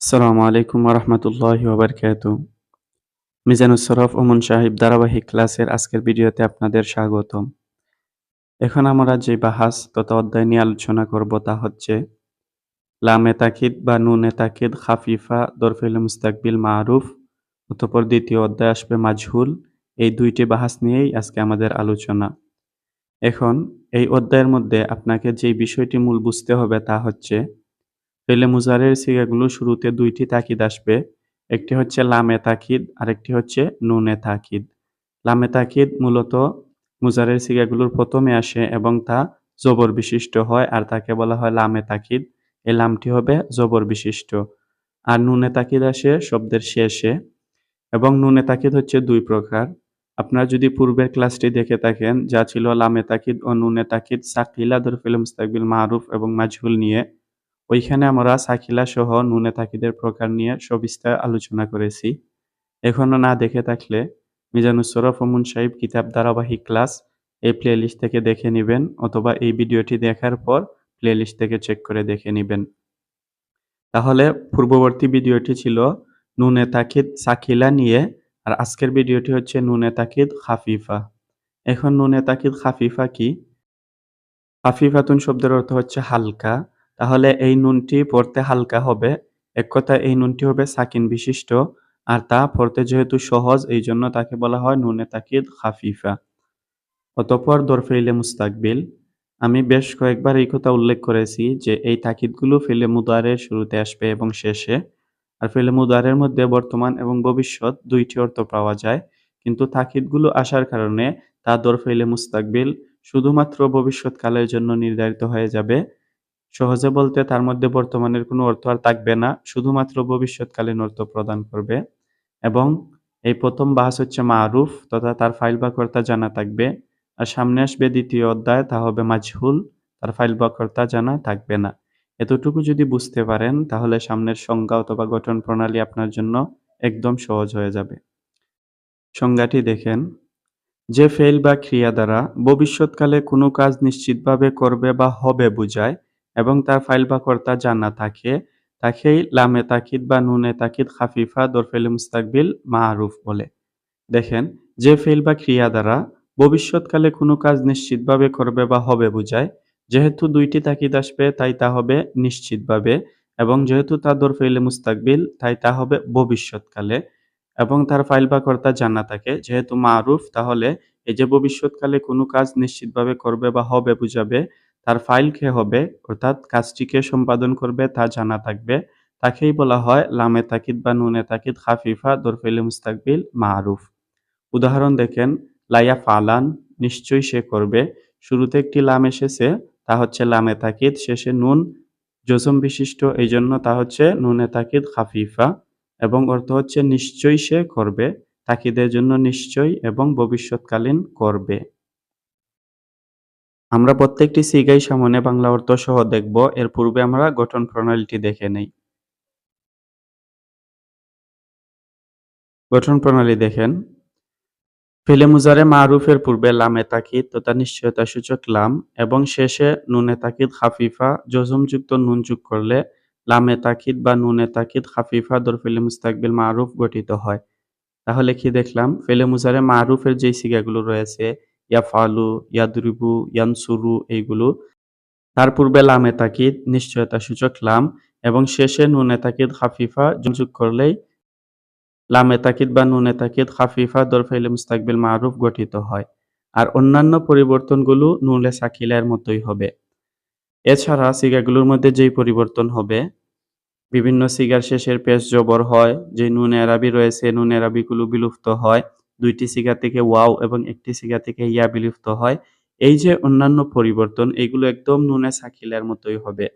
আসসালামু আলাইকুম রহমতুল্লাহি ওবরকাত মিজানুস সরফ ওমন সাহিব ধারাবাহিক ক্লাসের আজকের ভিডিওতে আপনাদের স্বাগতম। এখন আমরা যে বাহাস তথা অধ্যায় নিয়ে আলোচনা করব তা হচ্ছে লামে তাকিদ বা নুনে তাকিদ খাফিফা দরফিল মুস্তাকবিল মারুফ, অতপর দ্বিতীয় অধ্যায় আসবে মাজহুল। এই দুইটি বাহাস নিয়েই আজকে আমাদের আলোচনা। এখন এই অধ্যায়ের মধ্যে আপনাকে যে বিষয়টি মূল বুঝতে হবে তা হচ্ছে ফেলে মুজারের সিগাগুলো শুরুতে দুইটি তাকিদ আসবে। একটি হচ্ছে লামে তাকিদ, আরেকটি হচ্ছে নুনে তাকিদ। লামে তাকিদ মূলত মুজারের সিগাগুলোর প্রথমে আসে এবং তা জবর বিশিষ্ট হয় আর তাকে বলা হয় লামে তাকিদ। এই লামটি হবে জবর বিশিষ্ট। আর নুনে তাকিদ আসে শব্দের শেষে এবং নুনে তাকিদ হচ্ছে দুই প্রকার। আপনারা যদি পূর্বের ক্লাসটি দেখে থাকেন, যা ছিল লামে তাকিদ ও নুনে তাকিদ, সাকিলা দরফিল মুস্তাকবিল মারুফ এবং মাজহুল নিয়ে ওইখানে আমরা সাকিলা সহ নুনে তাকিদের প্রকার নিয়ে সবিস্তার আলোচনা করেছি। এখনও না দেখে থাকলে মিজানুস সরফ সাহিব কিতাব ধারাবাহিক ক্লাস এই প্লেলিস্ট থেকে দেখে নেবেন অথবা এই ভিডিওটি দেখার পর প্লেলিস্ট থেকে চেক করে দেখে নেবেন। তাহলে পূর্ববর্তী ভিডিওটি ছিল নুনে তাকিদ সাকিলা নিয়ে আর আজকের ভিডিওটি হচ্ছে নুনে তাকিদ খাফিফা। এখন নুনে তাকিদ খাফিফা কি? খাফিফাতুন শব্দের অর্থ হচ্ছে হালকা। তাহলে এই নুনটি পড়তে হালকা হবে। এক কথা এই নুনটি হবে সাকিন বিশিষ্ট, আর তা পড়তে যেহেতু সহজ, এই জন্য তাকে বলা হয় নুনে তাকিদ খাফিফা। অতপর দরফেইলে মুস্তাকবিল। আমি বেশ কয়েকবার এই কথা উল্লেখ করেছি যে এই তাকিদগুলো ফেলে মুদারের শুরুতে আসবে এবং শেষে। আর ফেলে মুদারের মধ্যে বর্তমান এবং ভবিষ্যৎ দুইটি অর্থ পাওয়া যায়, কিন্তু তাকিদগুলো আসার কারণে তা দরফেইলে মুস্তাকবিল শুধুমাত্র ভবিষ্যৎকালের জন্য নির্ধারিত হয়ে যাবে। সহজে বলতে তার মধ্যে বর্তমানের কোনো অর্থ আর থাকবে না, শুধুমাত্র ভবিষ্যৎকালীন অর্থ প্রদান করবে এবং এই প্রথম বাহাস হচ্ছে মারুফ তথা তার ফাইল বা কর্তা জানা থাকবে। আর সামনে আসবে দ্বিতীয় অধ্যায়, তা হবে মাঝহুল তার ফাইল বা কর্তা জানা থাকবে না। এতটুকু যদি বুঝতে পারেন, তাহলে সামনের সংজ্ঞা অথবা গঠন প্রণালী আপনার জন্য একদম সহজ হয়ে যাবে। সংজ্ঞাটি দেখেন, যে ফেল বা ক্রিয়া দ্বারা ভবিষ্যৎকালে কোনো কাজ নিশ্চিতভাবে করবে বা হবে বুঝায় এবং তার ফাইল বা কর্তা জানা থাকে তাকেই লামে তাকিদ বা নুনে তাকিদ খাফিফা দরফেল মুস্তাকবিল মারুফ বলে। দেখেন, যে ফেল বা ক্রিয়া দ্বারা ভবিষ্যৎকালে কোনো কাজ নিশ্চিতভাবে করবে বা হবে বুঝায়, যেহেতু দুইটি তাকিদ আসবে, তাই তা হবে নিশ্চিতভাবে এবং যেহেতু তা দরফেলে মুস্তাকবিল, তাই তা হবে ভবিষ্যৎকালে এবং তার ফাইল বা কর্তা জানা থাকে যেহেতু মারুফ, তাহলে এই যে ভবিষ্যৎকালে কোনো কাজ নিশ্চিতভাবে করবে বা হবে বুঝাবে তার ফাইল কে হবে, অর্থাৎ কাজটিকে সম্পাদন করবে তা জানা থাকবে। তাকেই বলা হয় লামে তাকিদ বা নুনে তাকিদ, খাফিফা দরফেলে মুস্তাকবিল মারুফ উদাহরণ দেখেন লাইয়া ফালান, নিশ্চয়ই সে করবে। শুরুতে একটি লাম এসেছে, তা হচ্ছে লামে তাকিদ, শেষে নুন। জজম বিশিষ্ট এই জন্য তা হচ্ছে নুনে তাকিদ, খাফিফা। এবং অর্থ হচ্ছে নিশ্চয়ই সে করবে, তাকিদের জন্য নিশ্চয় এবং ভবিষ্যৎকালীন করবে। আমরা প্রত্যেকটি সিগাই সামনে বাংলা অর্থ সহ দেখব। এর পূর্বে আমরা গঠন প্রণালীটি দেখে নেই। গঠন প্রণালী দেখেন। ফেলে মুজারে মারুফের পূর্বে লামে তাকিদ, তথা নিশ্চয়তা সূচক লাম, এবং শেষে নুনে তাকিদ খাফিফা জজমযুক্ত নুন যোগ করলে লামে তাকিদ বা নুনে তাকিদ হাফিফা দর ফেলে মুস্তাকবিল মারুফ গঠিত হয়। তাহলে কি দেখলাম? ফেলে মুজারে মারুফের যে সিগাগুলো রয়েছে ইয়াফালু ইয়াদরিবু, ইয়ানসুরু এইগুলো। তার পূর্বে লামে তাকিদ, নিশ্চয়তা সূচক লাম, এবং শেষে নুনে তাকিদ হাফিফা যোগ করলেই লামে তাকিদ বা নুনে তাকিদ হাফিফা দরফাইলে মুস্তাকবিল মারুফ গঠিত হয়। আর অন্যান্য পরিবর্তনগুলো নুলে সাকিলের মতোই হবে। এছাড়া সিগাগুলোর মধ্যে যেই পরিবর্তন হবে, বিভিন্ন সিগার শেষের পেশ জবর হয় যে নুন এরাবি রয়েছে, নুন এরাবিগুলো বিলুপ্ত হয় দুইটি সিগা থেকে ওয়াও এবং একটি সিগা থেকে ইয়া বিলুপ্ত হয়। এই যে অন্যান্য পরিবর্তন, এগুলো একদম নুনে সাকিলের মতোই হবে।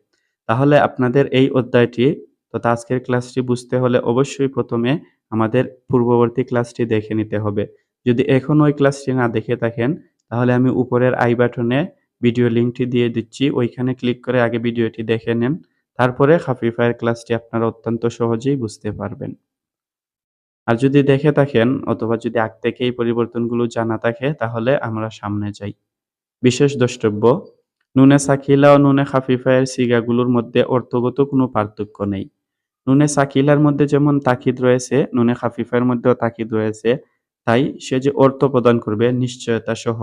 তাহলে আপনাদের এই অধ্যায়টি তথা আজকের ক্লাসটি বুঝতে হলে অবশ্যই প্রথমে আমাদের পূর্ববর্তী ক্লাসটি দেখে নিতে হবে। যদি এখন ওই ক্লাসটি না দেখে থাকেন, তাহলে আমি উপরের আই বাটনে ভিডিও লিঙ্কটি দিয়ে দিচ্ছি। ওইখানে ক্লিক করে আগে ভিডিওটি দেখে নেন। তারপরে খাফিফায়ের ক্লাসটি আপনারা অত্যন্ত সহজেই বুঝতে পারবেন। আর যদি দেখে থাকেন অথবা যদি আগ থেকে এই পরিবর্তনগুলো জানা থাকে, তাহলে আমরা সামনে যাই। বিশেষ দ্রষ্টব্য, নুনে সাকিলা ও নুনে খাফিফায়ের সিগাগুলোর মধ্যে অর্থগত কোনো পার্থক্য নেই। নুনে সাকিলার মধ্যে যেমন তাকিদ রয়েছে, নুনে খাফিফার মধ্যেও তাকিদ রয়েছে, তাই সে যে অর্থ প্রদান করবে নিশ্চয়তা সহ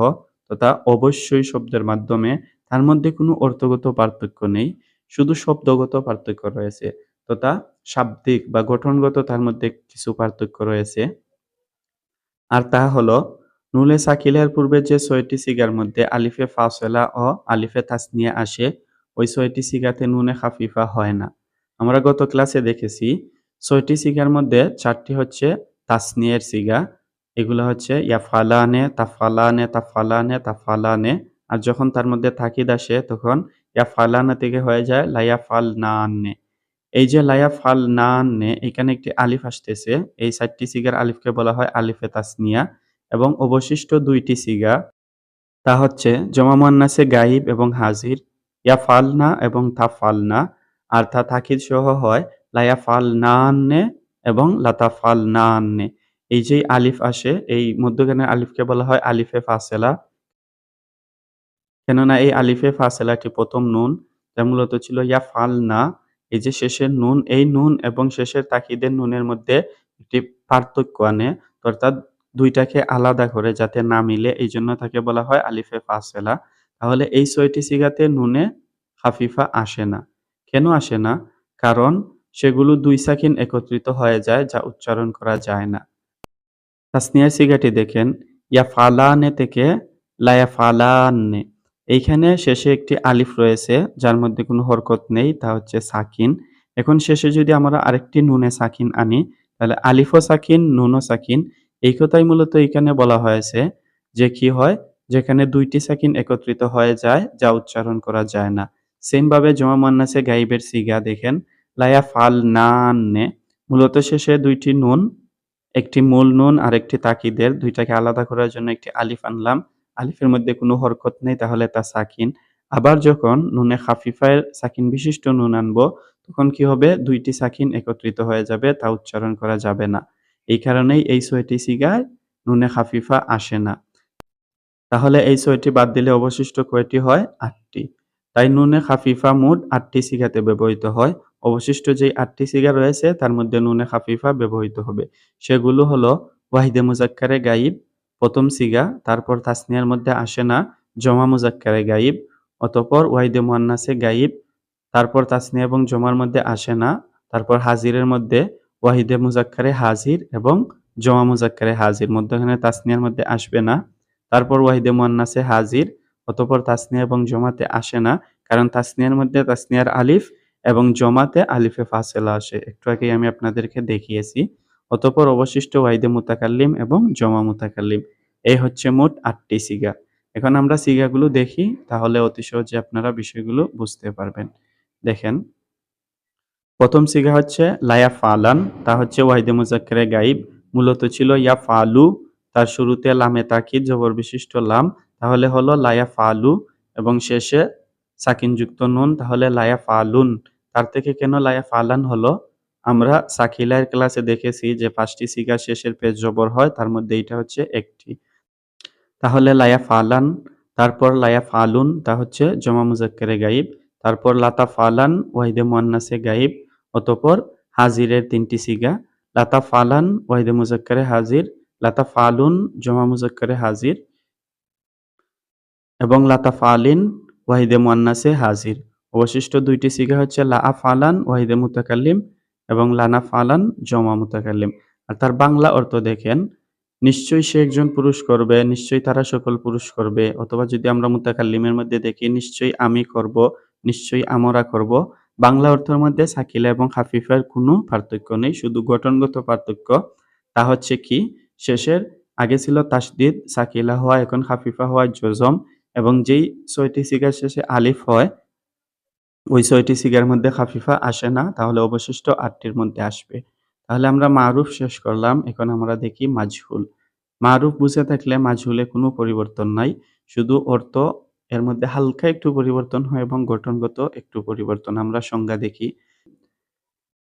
তথা অবশ্যই শব্দের মাধ্যমে তার মধ্যে কোনো অর্থগত পার্থক্য নেই, শুধু শব্দগত পার্থক্য রয়েছে। তথা শাব্দিক বা গঠনগত তার মধ্যে কিছু পার্থক্য রয়েছে। আর তা হলো নুলে সাকিলের পূর্বে যে ছয়টি সিগার মধ্যে আলিফে ফাসলা ও আলিফে তাসনিয়া আসে, ওই ছয়টি সিগাতে নুনে খাফিফা হয় না। আমরা গত ক্লাসে দেখেছি, ছয়টি সিগার মধ্যে চারটি হচ্ছে তাসনিয়ের সিগা, এগুলো হচ্ছে ইয়া ফালানে, তা ফালানে তা ফালানে তা ফালানে, আর যখন তার মধ্যে তাকিদ আসে তখন ইয়া ফালানা থেকে হয়ে যায় লাইয়া ফাল না আন্নে এই যে লায়া ফাল না আন্নে এখানে একটি আলিফ আসতেছে। এই চারটি সিগার আলিফকে বলা হয় আলিফে তাসনিয়া এবং অবশিষ্ট দুইটি সিগা। তা হচ্ছে জমা মান্নাসে গাইব এবং হাজির, ইয়া ফালনা এবং তা ফালনা আর তা তাকিদ সহ হয় লায়া ফাল না আন্নে এবং লাতা ফাল না আন্নে এই যে আলিফ আসে, এই মধ্যখানের আলিফকে বলা হয় আলিফে ফাসেলা। কেননা এই আলিফে ফাসেলাটি প্রথম নুন, যা মূলত ছিল ইয়া ফাল না। এই যে শেষের নুন, এই নুন এবং শেষের তাকিদের নুনের মধ্যে একটি পার্থক্য আনে। অর্থাৎ দুইটাকে আলাদা করে যাতে না মিলে, এই জন্য তাকে বলা হয় আলিফে ফাসেলা। তাহলে এই ছয়টি সিগাতে নুনে হাফিফা আসে না। কেন আসে না? কারণ সেগুলো দুই সাকিন একত্রিত হয়ে যায়, যা উচ্চারণ করা যায় না। তাসনিয়া সিগাটি দেখেন ইয়া ফালানে থেকে লায়া ফালান্নে এইখানে শেষে একটি আলিফ রয়েছে, যার মধ্যে কোনো হরকত নেই, তা হচ্ছে সাকিন। এখন শেষে যদি আমরা আরেকটি নুনে সাকিন আনি, তাহলে আলিফও সাকিন, নুনও সাকিন। এই কথাই মূলত এখানে বলা হয়েছে যে কি হয়, যেখানে দুইটি সাকিন একত্রিত হয়ে যায়, যা উচ্চারণ করা যায় না। সেম ভাবে জমা মান্নাসে গাইবের সিগা দেখেন, লায়া ফাল না নান্নে মূলত শেষে দুইটি নুন, একটি মূল নুন আর একটি তাকিদের, দুইটাকে আলাদা করার জন্য একটি আলিফ আনলাম। আলিফের মধ্যে কোনো হরকত নেই, তাহলে তা সাকিন। আবার যখন নুনে খাফিফায়ের সাকিন বিশিষ্ট নুন আনব, তখন কি হবে? দুইটি সাকিন একত্রিত হয়ে যাবে, তা উচ্চারণ করা যাবে না। এই কারণেই এই ছয়টি সিগায় নুনে খাফিফা আসে না। তাহলে এই ছয়টি বাদ দিলে অবশিষ্ট কয়টি হয়? আটটি। তাই নুনে খাফিফা মোট আটটি সিগাতে ব্যবহৃত হয়। অবশিষ্ট যেই আটটি সিগা রয়েছে, তার মধ্যে নুনে খাফিফা ব্যবহৃত হবে। সেগুলো হলো ওয়াহিদে মুজাক্কারে গাইব প্রথম সিগা, তারপর তাসনিয়ার মধ্যে আসে না, জমা মুজাক্কারে গাইব, অতপর ওয়াহিদে মোয়ান্নাসে গাইব, তারপর তাসনিয়া এবং জমার মধ্যে আসে না, তারপর হাজিরের মধ্যে ওয়াহিদে মুজাক্কারে হাজির এবং জমা মুজাক্কারে হাজির, মধ্যখানে তাসনিয়ার মধ্যে আসবে না, তারপর ওয়াহিদে মোয়ান্নাসে হাজির, অতপর তাসনিয়া এবং জমাতে আসে না, কারণ তাসনিয়ার মধ্যে তাসনিয়ার আলিফ এবং জমাতে আলিফে ফাসেলা আসে। একটু আগেই আমি আপনাদেরকে দেখিয়েছি। অতপর অবশিষ্ট ওয়াহিদে মুতাকাল্লিম এবং জমা মুতাকাল্লিম। এই হচ্ছে মোট আটটি সিগা। এখন আমরা সিগাগুলো দেখি, তাহলে অতি সহজে আপনারা বিষয়গুলো বুঝতে পারবেন। দেখেন, প্রথম সিগা হচ্ছে লায়া ফালান, তা হচ্ছে ওয়াহিদে মুজাক্কারে গাইব। মূলত ছিল ইয়া ফালু, তার শুরুতে লামে তাকিদ জবর বিশিষ্ট লাম, তাহলে হলো লায়া ফালু, এবং শেষে সাকিনযুক্ত নুন, তাহলে লায়া ফালুন। তার থেকে কেন লায়া ফালান হলো? আমরা সাকিলার ক্লাসে দেখেছি যে পাঁচটি সিগা শেষের পেজ জবর হয়, তার মধ্যে এইটা হচ্ছে একটি। তাহলে লায়া ফালান, তারপর লায়া ফালুন, তা হচ্ছে জমা মুজাক্কারে গাইব, তারপর লাতা ফালান, ওয়াহিদে মুয়ান্নাসে গাইব, অতপর হাজিরের তিনটি সিগা, লাতা ফালান, ওয়াহিদে মুজাক্কারে হাজির, লাতা ফালুন, জমা মুজাক্কারে হাজির, এবং লাতা ফালিন, ওয়াহিদে মুয়ান্নাসে হাজির। অবশিষ্ট দুইটি সিগা হচ্ছে লা ফালান, ওয়াহিদে মুতাকাল্লিম এবং লানা ফালান জমা মুতাকাল্লিম। আর তার বাংলা অর্থ দেখেন, নিশ্চয়ই সে একজন পুরুষ করবে, নিশ্চয়ই তারা সকল পুরুষ করবে, অথবা যদি আমরা মুতাকাল্লিমের মধ্যে দেখি, নিশ্চয়ই আমি করব, নিশ্চয়ই আমরা করব। বাংলা অর্থের মধ্যে সাকিলা এবং হাফিফার কোনো পার্থক্য নেই, শুধু গঠনগত পার্থক্য। তা হচ্ছে কি, শেষের আগে ছিল তাসদিদ, সাকিলা হওয়া, এখন হাফিফা হওয়া জজম, এবং যেই ছয়টি সিগার শেষে আলিফ হয় ওই ছয়টি সিগার মধ্যে খাফিফা আসে না, তাহলে অবশিষ্ট আটটির মধ্যে আসবে। তাহলে আমরা মারুফ শেষ করলাম, এখন আমরা দেখি মাজহুল। মারুফ বুঝে থাকলে মাজহুলে কোনো পরিবর্তন নাই, শুধু অর্থ, এর মধ্যে হালকা একটু পরিবর্তন হয় এবং গঠনগত একটু পরিবর্তন। আমরা সংজ্ঞা দেখি,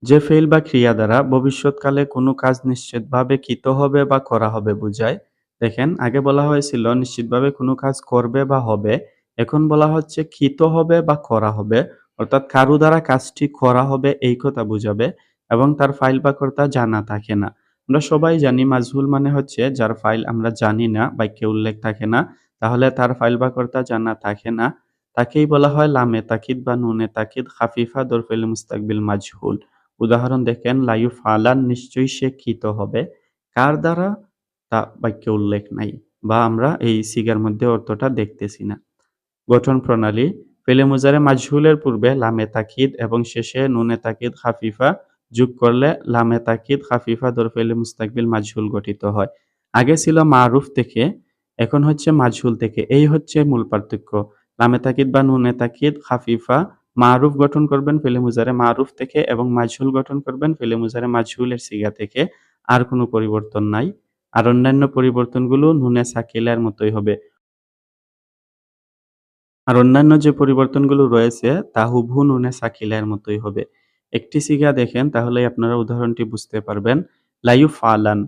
যে ফেল বা ক্রিয়া দ্বারা ভবিষ্যৎকালে কোনো কাজ নিশ্চিতভাবে কৃত হবে বা করা হবে বুঝায়। দেখেন, আগে বলা হয়েছিল, নিশ্চিতভাবে কোনো কাজ করবে বা হবে, এখন বলা হচ্ছে কৃত হবে বা করা হবে। অর্থাৎ কারু দ্বারা কাজটি করা হবে, এই কথা বুঝাবে এবং তার ফাইল বা কর্তা জানা থাকে না। আমরা সবাই জানি মাজহুল মানে হচ্ছে যার ফাইল আমরা জানি না বাক্যে উল্লেখ থাকে না, তাহলে তার ফাইল বা কর্তা জানা থাকে না। তাকেই বলা হয় লামে তাকিদ বা নুনে তাকিদ, খাফিফা, দরফেল মুস্তাকবিল মাজহুল। উদাহরণ দেখেন লাইউ ফালান, নিশ্চয়ই সে হবে। কার দ্বারা? তা বাক্যে উল্লেখ নাই বা আমরা এই সিগার মধ্যে অর্থটা দেখতেছি না। গঠন প্রণালী ফেলে মুজারে মাজহুলের পূর্বে লামে তাকিদ এবং শেষে নুনে তাকিদ খাফিফা যোগ করলে লামে তাকিদ খাফিফা দরফেলে মুস্তাকবিল মাজহুল গঠিত হয়। আগে ছিল মারুফ থেকে, এখন হচ্ছে মাজহুল থেকে। এই হচ্ছে মূল পার্থক্য। লামে তাকিদ বা নুনে তাকিদ খাফিফা মারুফ গঠন করবেন ফেলে মুজারে মারুফ থেকে এবং মাজহুল গঠন করবেন ফেলে মুজারে মাজহুলের সিগা থেকে। আর কোনো পরিবর্তন নাই। আর অন্যান্য পরিবর্তনগুলো নুনে সাকিলার মতোই হবে। আর অন্যান্য যে পরিবর্তনগুলো রয়েছে, তা হুবহু নুনে সাকিলার মতোই হবে। একটি সিগা দেখেন তাহলে আপনারা উদাহরণটি বুঝতে পারবেন। লাইউ ফালান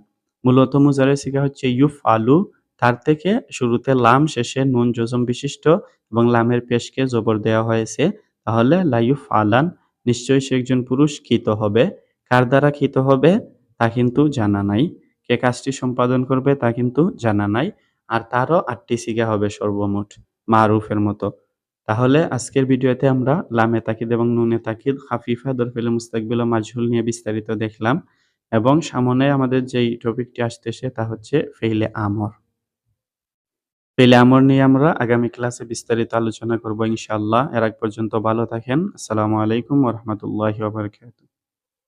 মূলত মুজারের সিগা হচ্ছে ইউ ফালু তার থেকে শুরুতে লাম, শেষে নুন জজম বিশিষ্ট এবং লামের পেশকে জবর দেওয়া হয়েছে। তাহলে লাইউ ফালান নিশ্চয়ই সে একজন পুরুষ খিত হবে। কার দ্বারা খিত হবে? তা কিন্তু জানা নাই। কে কাজটি সম্পাদন করবে, তা কিন্তু জানা নাই। আর তারও আটটি সিগা হবে সর্বমোট। মারুফের মতো। তাহলে আজকের ভিডিওতে আমরা লামে তাকিদ এবং নুনে তাকিদ, খাফিফা, দরফেল মুস্তাকবিল মাজহুল নিয়ে বিস্তারিত দেখলাম এবং সামনে আমাদের যেই টপিকটি আসতেছে তা হচ্ছে ফেইলে আমর। ফেইলে আমর নিয়ে আমরা আগামী ক্লাসে বিস্তারিত আলোচনা করব ইনশাআল্লাহ। এর আগ পর্যন্ত ভালো থাকেন। আসসালামু আলাইকুম ওয়া রাহমাতুল্লাহি ওয়া বারাকাতুহু।